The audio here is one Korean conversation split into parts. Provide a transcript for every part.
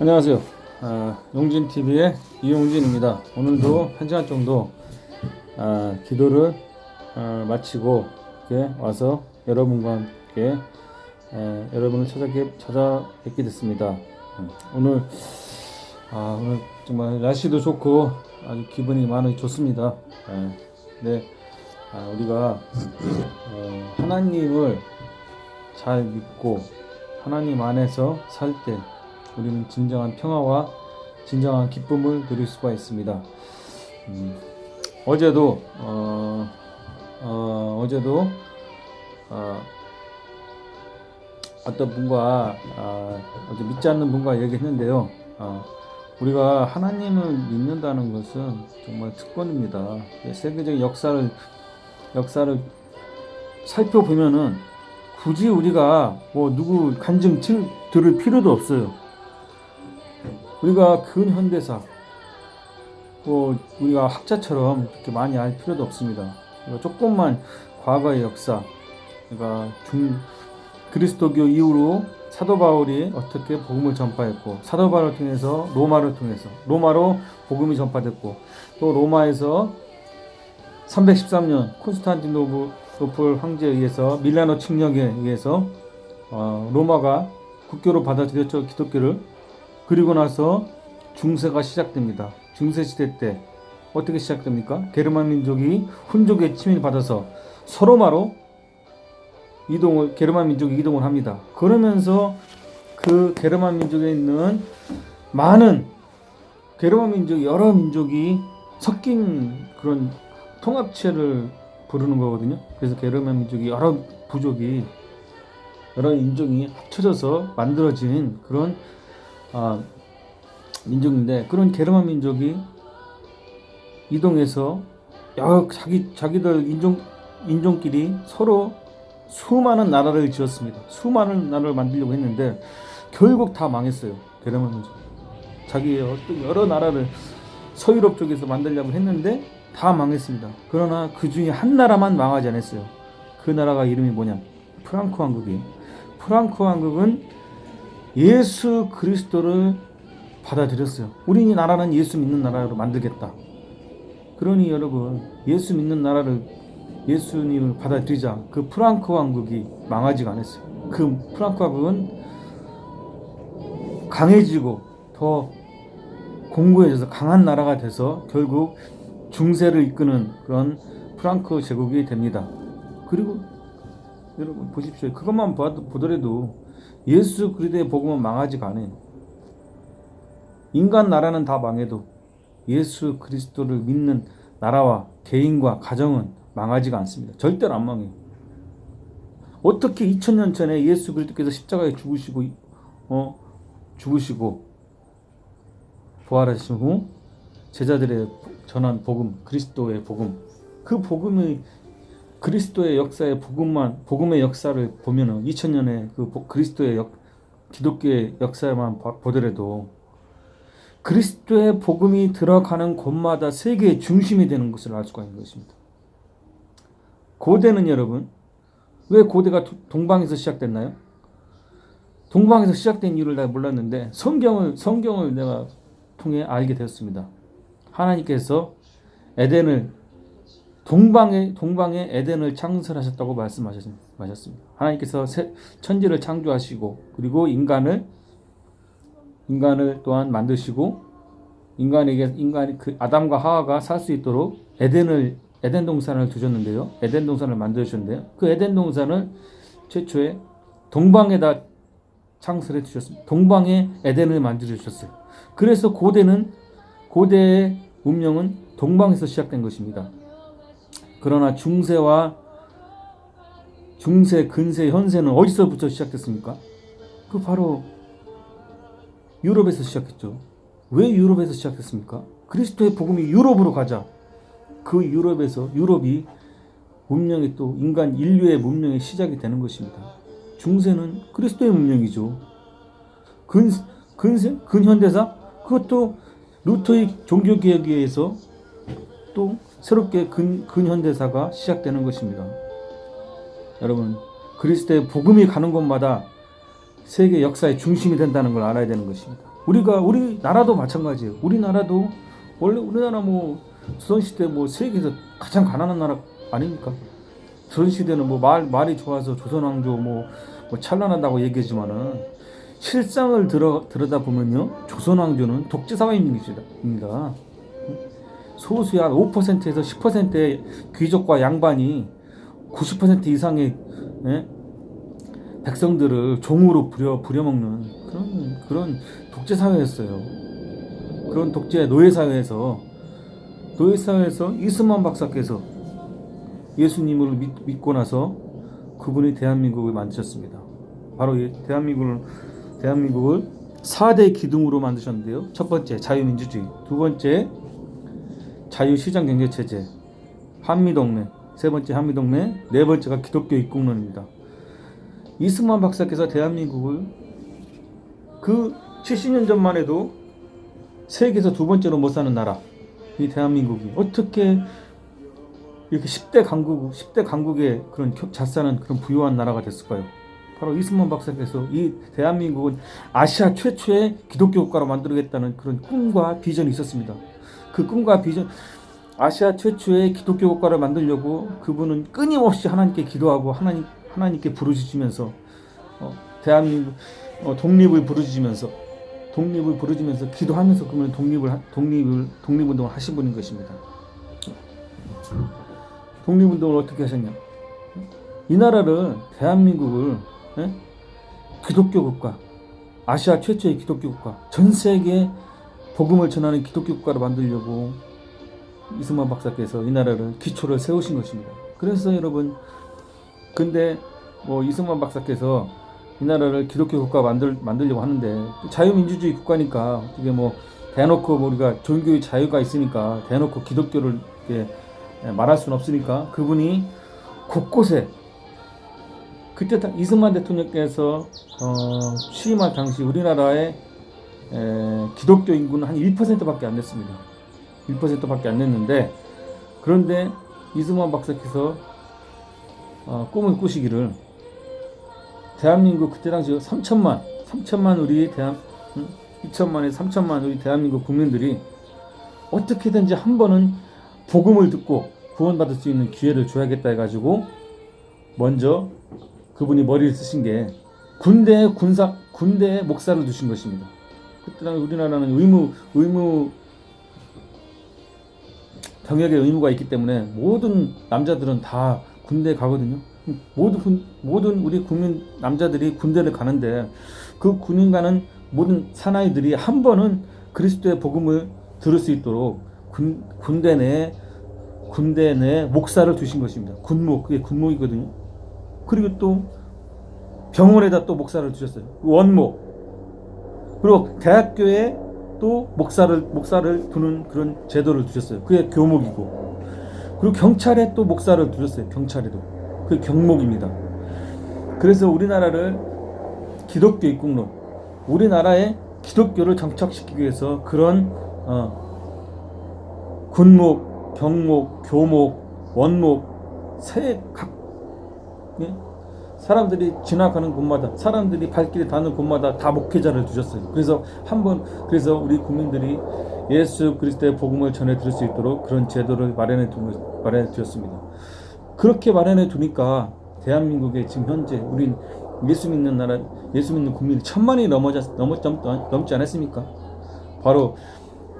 안녕하세요. 아, 용진TV의 이용진입니다. 오늘도 한 시간 정도 아, 기도를 아, 마치고 와서 여러분과 함께 에, 여러분을 찾아뵙게, 찾아뵙게 됐습니다. 음, 오늘 아, 오늘 정말 날씨도 좋고 아주 기분이 많이 좋습니다. 에, 네, 아, 우리가 어, 하나님을 잘 믿고 하나님 안에서 살 때 우리는 진정한 평화와 진정한 기쁨을 누릴 수가 있습니다. 음, 어제도 어, 어, 어제도 어, 어떤 분과 아, 어제 믿지 않는 분과 얘기했는데요. 아, 우리가 하나님을 믿는다는 것은 정말 특권입니다. 세계적 역사를 역사를 살펴보면은 굳이 우리가 뭐 누구 간증 들- 들을 필요도 없어요. 우리가 근현대사, 뭐 우리가 학자처럼 그렇게 많이 알 필요도 없습니다. 조금만 과거의 역사, 그러니까 중 그리스도교 이후로 사도 바울이 어떻게 복음을 전파했고 사도 바울을 통해서 로마를 통해서 로마로 복음이 전파됐고 또 로마에서 313년 콘스탄티노플 황제에 의해서 밀라노 칙령에 의해서 어, 로마가 국교로 받아들였죠 기독교를 그리고 나서 중세가 시작됩니다. 중세 시대 때 어떻게 시작됩니까? 게르만 민족이 훈족에 침입 받아서 서로마로 이동을 게르만 민족이 이동을 합니다. 그러면서 그 게르만 민족에 있는 많은 게르만 민족 여러 민족이 섞인 그런 통합체를 부르는 거거든요. 그래서 게르만 민족이 여러 부족이 여러 인종이 합쳐져서 만들어진 그런 아, 민족인데 그런 게르만 민족이 이동해서 여러 자기 자기들 인종 인종끼리 서로 수많은 나라를 지었습니다. 수많은 나라를 만들려고 했는데 결국 다 망했어요. 게르만 민족. 자기의 어떤 여러 나라를 서유럽 쪽에서 만들려고 했는데 다 망했습니다. 그러나 그 중에 한 나라만 망하지 않았어요. 그 나라가 이름이 뭐냐? 프랑크 왕국이에요. 프랑크 왕국은 예수 그리스도를 받아들였어요. 우리 이 나라는 예수 믿는 나라로 만들겠다. 그러니 여러분 예수 믿는 나라를 예수님을 받아들이자 그 프랑크 왕국이 망하지가 않았어요. 그 프랑크 왕국은 강해지고 더 공고해져서 강한 나라가 돼서 결국 중세를 이끄는 그런 프랑크 제국이 됩니다. 그리고 여러분 보십시오. 그것만 보더라도 예수 그리스도의 복음은 망하지가 않아요. 인간 나라는 다 망해도 예수 그리스도를 믿는 나라와 개인과 가정은 망하지가 않습니다. 절대로 안 망해요. 어떻게 2000년 전에 예수 그리스도께서 십자가에 죽으시고 어 죽으시고 부활하신 후 제자들의 전한 복음 그리스도의 복음 그 복음의 그리스도의 역사의 복음만 복음의 역사를 보면은 2000년의 그 보- 그리스도의 역 기독교의 역사만 봐- 보더라도 그리스도의 복음이 들어가는 곳마다 세계의 중심이 되는 것을 알 수가 있는 것입니다. 고대는 여러분 왜 고대가 도- 동방에서 시작됐나요? 동방에서 시작된 이유를 내가 몰랐는데 성경을 성경을 내가 통해 알게 되었습니다. 하나님께서 에덴을 동방에 동방에 에덴을 창설하셨다고 말씀하셨습니다. 하나님께서 새- 천지를 창조하시고 그리고 인간을 인간을 또한 만드시고 인간에게 인간이 그 아담과 하와가 살 수 있도록 에덴을 에덴 동산을 두셨는데요. 에덴 동산을 만들어 주셨는데요. 그 에덴 동산을 최초에 동방에다 창설해 주셨습니다. 동방에 에덴을 만들어 주셨어요. 그래서 고대는 고대의 문명은 동방에서 시작된 것입니다. 그러나 중세와 중세, 근세, 현세는 어디서부터 시작됐습니까? 그 바로 유럽에서 시작했죠. 왜 유럽에서 시작했습니까? 그리스도의 복음이 유럽으로 가자. 그 유럽에서 유럽이 문명의 또 인간 인류의 문명의 시작이 되는 것입니다. 중세는 그리스도의 문명이죠. 근 근세 근현대사 그것도 루터의 종교 개혁에 의해서 또 새롭게 근 근현대사가 시작되는 것입니다. 여러분 그리스도의 복음이 가는 곳마다 세계 역사의 중심이 된다는 걸 알아야 되는 것입니다. 우리가 우리 나라도 마찬가지예요. 우리나라도 원래 우리나라 뭐 조선 시대 뭐 세계에서 가장 가난한 나라 아닙니까? 조선 시대는 뭐 말 말이 좋아서 조선 왕조 뭐, 뭐 찬란하다고 얘기하지만은 실상을 들어 들여다 보면요 조선 왕조는 독재 사회입니다. 소수의 한 5%에서 10%의 귀족과 양반이 90% 이상의 예? 백성들을 종으로 부려 부려먹는 그런 그런 독재 사회였어요. 그런 독재 노예 사회에서 노예 사회에서 이스만 박사께서 예수님을 믿, 믿고 나서 그분이 대한민국을 만드셨습니다. 바로 이 대한민국을 대한민국을 4대 기둥으로 만드셨는데요. 첫 번째 자유민주주의, 두 번째 자유시장 경제 체제, 한미동맹, 세 번째 한미동맹, 네 번째가 기독교 입국론입니다. 이승만 박사께서 대한민국을 그 70년 전만 해도 세계에서 두 번째로 못 사는 나라 이 대한민국이 어떻게 이렇게 10대 강국 10대 강국의 그런 겨- 잘 사는 그런 부유한 나라가 됐을까요? 바로 이승만 박사께서 이 대한민국은 아시아 최초의 기독교 국가로 만들겠다는 그런 꿈과 비전이 있었습니다. 그 꿈과 비전 아시아 최초의 기독교 국가를 만들려고 그분은 끊임없이 하나님께 기도하고 하나님 하나님께 부르짖으면서 어, 대한민국 어, 독립을 부르짖으면서 독립을 부르짖으면서 기도하면서 그러면 독립을 하- 독립을 독립운동을 하신 분인 것입니다. 독립운동을 어떻게 하셨냐? 이 나라를 대한민국을 예? 기독교 국가, 아시아 최초의 기독교 국가, 전 세계에 복음을 전하는 기독교 국가로 만들려고 이승만 박사께서 이 나라를 기초를 세우신 것입니다. 그래서 여러분, 근데 뭐 이승만 박사께서 이 나라를 기독교 국가 만들 만들려고 하는데 자유민주주의 국가니까 어떻게 뭐 대놓고 뭐 우리가 종교의 자유가 있으니까 대놓고 기독교를 이렇게 말할 수는 없으니까 그분이 곳곳에 그때 다 이승만 대통령께서 어, 취임할 당시 우리나라의 에, 기독교 인구는 한 1%밖에 안 됐습니다. 1%밖에 안 됐는데 그런데 이승만 박사께서 어, 꿈을 꾸시기를 대한민국 그때 당시 3천만 3천만 우리 대한 음, 2천만에 3천만 우리 대한민국 국민들이 어떻게든지 한 번은 복음을 듣고 구원받을 수 있는 기회를 줘야겠다 해가지고 먼저 그분이 머리를 쓰신 게 군대에 군사 군대에 목사를 두신 것입니다. 그때 당시 우리나라는 의무 의무 병역의 의무가 있기 때문에 모든 남자들은 다 군대 에 가거든요. 모든 군- 모든 우리 국민 남자들이 군대를 가는데 그 군인 가는 모든 사나이들이 한 번은 그리스도의 복음을 들을 수 있도록 군, 군대 내 군대 내 목사를 두신 것입니다. 군목 그게 군목이거든요. 그리고 또 병원에다 또 목사를 두셨어요. 원목 그리고 대학교에 또 목사를 목사를 두는 그런 제도를 두셨어요. 그게 교목이고 그리고 경찰에 또 목사를 두셨어요. 경찰에도 그게 경목입니다. 그래서 우리나라를 기독교 입국론 우리나라에 기독교를 정착시키기 위해서 그런 어, 군목, 경목, 교목, 원목 세 각 예? 사람들이 지나가는 곳마다 사람들이 발길이 닿는 곳마다 다 목회자를 두셨어요. 그래서 한번 그래서 우리 국민들이 예수 그리스도의 복음을 전해 들을 수 있도록 그런 제도를 마련해 두 마련해 두었습니다. 그렇게 마련해 두니까 대한민국에 지금 현재 우리 예수 믿는 나라 예수 믿는 국민이 천만이 넘어자 넘었 넘지 않았습니까? 바로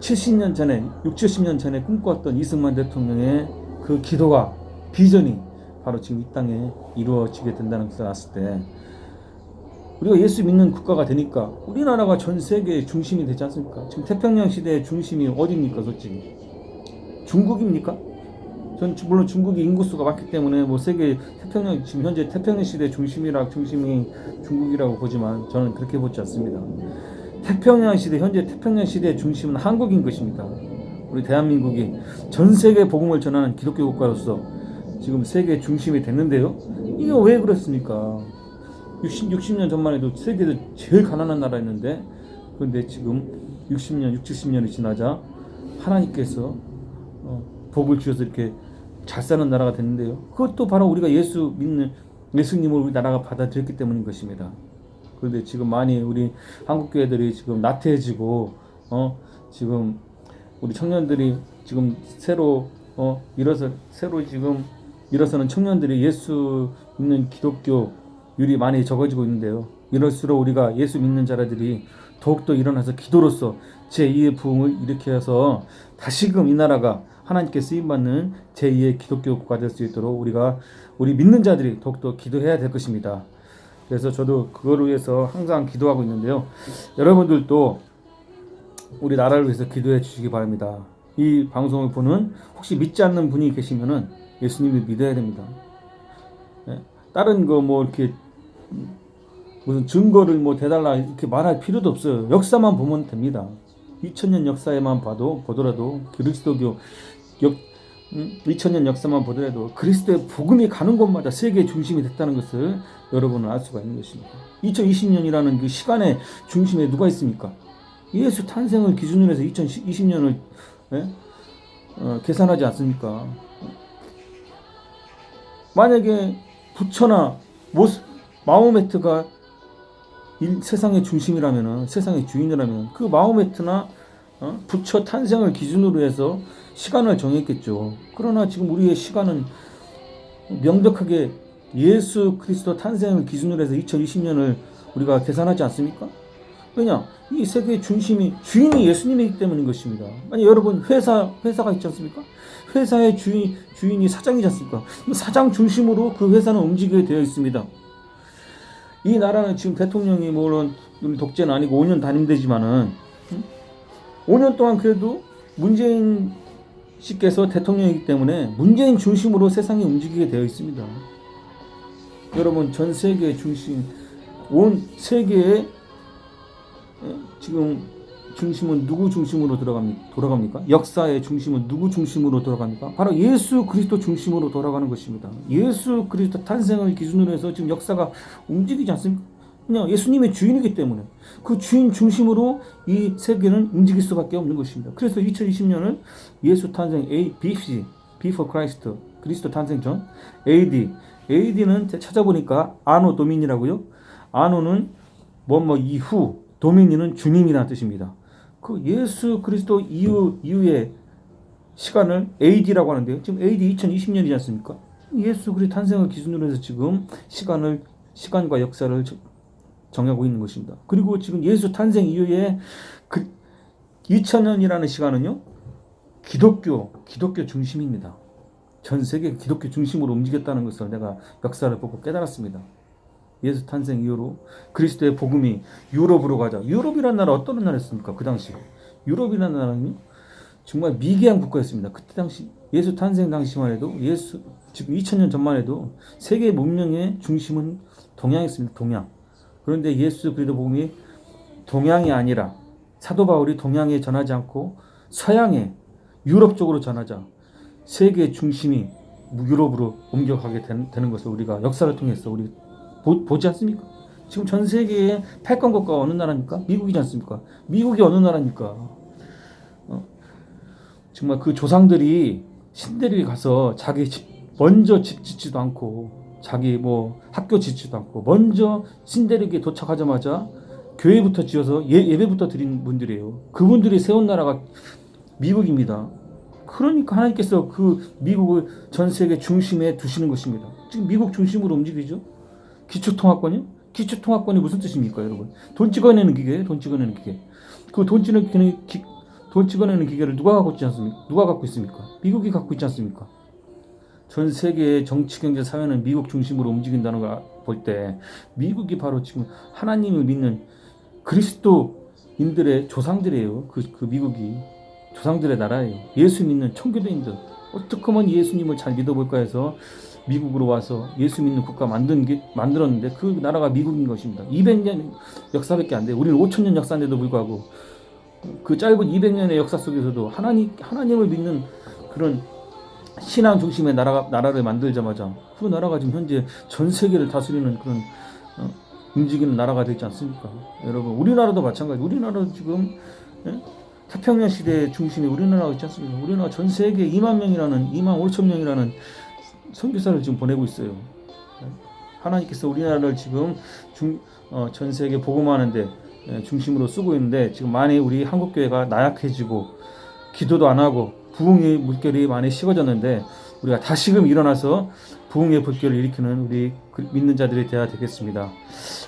70년 전에 6, 70년 전에 꿈꿔왔던 이승만 대통령의 그 기도가 비전이 바로 지금 이 땅에 이루어지게 된다는 것을 알았을 때 우리가 예수 믿는 국가가 되니까 우리나라가 전 세계의 중심이 되지 않습니까? 지금 태평양 시대의 중심이 어디입니까, 솔직히? 중국입니까? 전 주- 물론 중국이 인구수가 많기 때문에 뭐 세계 태평양 지금 현재 태평양 시대 중심이라 중심이 중국이라고 보지만 저는 그렇게 보지 않습니다. 태평양 시대 현재 태평양 시대의 중심은 한국인 것입니다. 우리 대한민국이 전 세계 복음을 전하는 기독교 국가로서 지금 세계 중심이 됐는데요. 이게 왜 그렇습니까? 60, 60년 전만 해도 세계에서 제일 가난한 나라였는데 그런데 지금 60년, 60, 70년이 지나자 하나님께서 어, 복을 주셔서 이렇게 잘 사는 나라가 됐는데요. 그것도 바로 우리가 예수 믿는 예수님을 우리 나라가 받아들였기 때문인 것입니다. 그런데 지금 많이 우리 한국 교회들이 지금 나태해지고 어 지금 우리 청년들이 지금 새로 어 일어서 새로 지금 일어서는 청년들이 예수 믿는 기독교율이 많이 적어지고 있는데요. 이럴수록 우리가 예수 믿는 자들이 더욱더 일어나서 기도로서 제2의 부흥을 일으켜서 다시금 이 나라가 하나님께 쓰임 받는 제2의 기독교 국가 될 수 있도록 우리가 우리 믿는 자들이 더욱더 기도해야 될 것입니다. 그래서 저도 그거를 위해서 항상 기도하고 있는데요. 여러분들도 우리 나라를 위해서 기도해 주시기 바랍니다. 이 방송을 보는 혹시 믿지 않는 분이 계시면은 예수님을 믿어야 됩니다. 예, 다른 거 뭐 이렇게 무슨 증거를 뭐 대달라 이렇게 말할 필요도 없어요. 역사만 보면 됩니다. 2000년 역사에만 봐도 보더라도 그리스도교 역 음, 2000년 역사만 보더라도 그리스도의 복음이 가는 곳마다 세계의 중심이 됐다는 것을 여러분은 알 수가 있는 것입니다. 2020년이라는 그 시간의 중심에 누가 있습니까? 예수 탄생을 기준으로 해서 2020년을 예? 어, 계산하지 않습니까? 만약에 부처나 모스, 마호메트가 일, 세상의 중심이라면 세상의 주인이라면 그 마호메트나 어? 부처 탄생을 기준으로 해서 시간을 정했겠죠. 그러나 지금 우리의 시간은 명백하게 예수 그리스도 탄생을 기준으로 해서 2020년을 우리가 계산하지 않습니까? 왜냐? 이 세계의 중심이 주인이 예수님이기 때문인 것입니다. 아니 여러분 회사 회사가 있지 않습니까? 회사의 주인 주인이 사장이지 않습니까? 사장 중심으로 그 회사는 움직이게 되어 있습니다. 이 나라는 지금 대통령이 물론 독재는 아니고 5년 단임되지만은 5년 동안 그래도 문재인 씨께서 대통령이기 때문에 문재인 중심으로 세상이 움직이게 되어 있습니다. 여러분 전 세계 중심 온 세계의 지금 중심은 누구 중심으로? 돌아갑니까? 역사의 중심은 누구 중심으로 돌아갑니까? 바로 예수 그리스도 중심으로 돌아가는 것입니다. 예수 그리스도 탄생을 기준으로 해서 지금 역사가 움직이지 않습니까? 그냥 예수님의 주인이기 때문에 그 주인 중심으로 이 세계는 움직일 수밖에 없는 것입니다. 그래서 2020년은 예수 탄생 A, BC, Before Christ, 그리스도 탄생 전 AD, AD는 찾아보니까 아노 도민이라고요. 아노는 뭐뭐 이후, 도민이는 주님이라는 뜻입니다. 그 예수 그리스도 이후 이후의 시간을 AD라고 하는데요. 지금 AD 2020년이지 않습니까? 예수 그리스도 탄생을 기준으로 해서 지금 시간을 시간과 역사를 정하고 있는 것입니다. 그리고 지금 예수 탄생 이후에 그 2000년이라는 시간은요. 기독교 기독교 중심입니다. 전 세계 기독교 중심으로 움직였다는 것을 내가 역사를 보고 깨달았습니다. 예수 탄생 이후로 그리스도의 복음이 유럽으로 가자. 유럽이라는 나라 어떤 나라였습니까? 그 당시 유럽이라는 나라는 정말 미개한 국가였습니다. 그때 당시 예수 탄생 당시만 해도 예수 지금 2000년 전만 해도 세계 문명의 중심은 동양이었습니다. 동양. 그런데 예수 그리스도 복음이 동양이 아니라 사도 바울이 동양에 전하지 않고 서양에 유럽 쪽으로 전하자 세계 중심이 유럽으로 옮겨가게 되는 것을 우리가 역사를 통해서 우리 보, 지 않습니까? 지금 전 세계의 패권 국가가 어느 나라입니까? 미국이지 않습니까? 미국이 어느 나라입니까? 어? 정말 그 조상들이 신대리에 가서 자기 집 먼저 집 짓지도 않고 자기 뭐 학교 짓지도 않고 먼저 신대륙에 도착하자마자 교회부터 지어서 예, 예배부터 드린 분들이에요. 그분들이 세운 나라가 미국입니다. 그러니까 하나님께서 그 미국을 전 세계 중심에 두시는 것입니다. 지금 미국 중심으로 움직이죠. 기초통화권이요? 기초통화권이 무슨 뜻입니까, 여러분? 돈 찍어내는 기계, 돈 찍어내는 기계. 그 돈 찍어내는 기, 돈 찍어내는 기계를 누가 갖고 있지 않습니까? 누가 갖고 있습니까? 미국이 갖고 있지 않습니까? 전 세계의 정치, 경제, 사회는 미국 중심으로 움직인다는 걸 볼 때 미국이 바로 지금 하나님을 믿는 그리스도인들의 조상들이에요. 그, 그 미국이 조상들의 나라예요. 예수 믿는 청교도인들 어떻게 하면 예수님을 잘 믿어볼까 해서 미국으로 와서 예수 믿는 국가 만든 게, 만들었는데 그 나라가 미국인 것입니다. 200년 역사밖에 안 돼요. 우리는 5천년 역사인데도 불구하고 그 짧은 200년의 역사 속에서도 하나님 하나님을 믿는 그런 신앙 중심의 나라가 나라를 만들자마자 그 나라가 지금 현재 전 세계를 다스리는 그런 어, 움직이는 나라가 되지 않습니까? 여러분 우리나라도 마찬가지. 우리나라도 지금 예? 태평양 시대 중심에 우리나라가 있지 않습니까? 우리나라 전 세계 2만 명이라는 2만 5천 명이라는 선교사를 지금 보내고 있어요. 예? 하나님께서 우리나라를 지금 중, 어, 전 세계 복음하는데 예, 중심으로 쓰고 있는데 지금 많이 우리 한국 교회가 나약해지고 기도도 안 하고 부흥의 물결이 많이 식어졌는데 우리가 다시금 일어나서 부흥의 물결을 일으키는 우리 그 믿는 자들이 되어야 되겠습니다.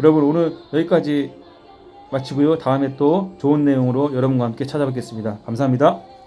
여러분 오늘 여기까지 마치고요. 다음에 또 좋은 내용으로 여러분과 함께 찾아뵙겠습니다. 감사합니다.